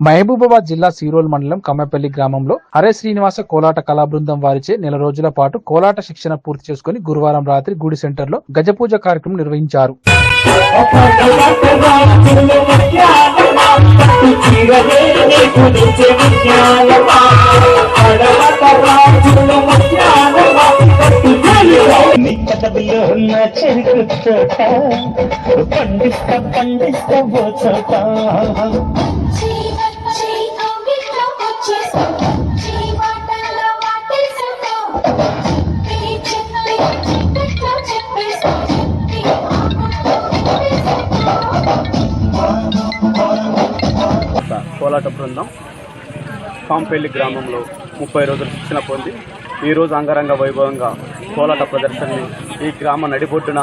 మహబూబాబాద్ జిల్లా సీరోల్ మండలం కమ్మపల్లి గ్రామంలో హరే శ్రీనివాస కోలాట కళాబృందం వారిచే నెల రోజుల పాటు కోలాట శిక్షణ పూర్తి చేసుకుని గురువారం రాత్రి గుడి సెంటర్లో గజపూజ కార్యక్రమం నిర్వహించారు. నీ ఉన్న చెరుకు పండిస్తా పండిస్తా కోలాట బృందం పాంపెల్లి గ్రామంలో ముప్పై రోజులు శిక్షణ పొంది ఈరోజు అంగరంగ వైభవంగా కోలాట ప్రదర్శనని ఈ గ్రామ నడిబొడ్డున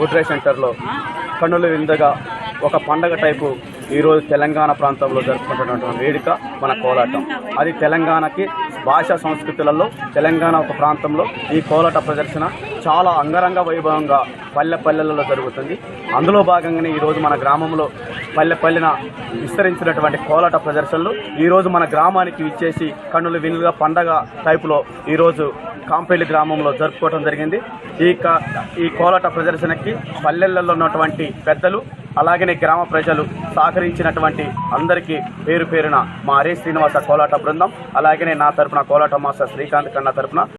గుడ్రై సెంటర్లో కన్నుల విందగా ఒక పండగ టైపు ఈరోజు తెలంగాణ ప్రాంతంలో జరుపుకుంటున్నటువంటి వేడుక మన కోలాటం. అది తెలంగాణకి భాషా సంస్కృతులలో తెలంగాణ ఒక ప్రాంతంలో ఈ కోలాట ప్రదర్శన చాలా అంగరంగ వైభవంగా పల్లె పల్లెలలో జరుగుతుంది. అందులో భాగంగానే ఈరోజు మన గ్రామంలో పల్లె పల్లెన విస్తరించినటువంటి కోలాట ప్రదర్శనలు. ఈరోజు మన గ్రామానికి ఇచ్చేసి కన్నుల వినులుగా పండగ టైపులో ఈరోజు కాంపేలి గ్రామంలో జరుపుకోవడం జరిగింది. ఈ క- ఈ కోలాట ప్రదర్శనకి పల్లెలలో ఉన్నటువంటి పెద్దలు అలాగనే గ్రామ ప్రజలు సహకరించినటువంటి అందరికీ పేరు పేరున మా హరే శ్రీనివాస కోలాట బృందం అలాగనే నా తరపున కోలాట మాస్టర్ శ్రీకాంత్ కన్నా తరపున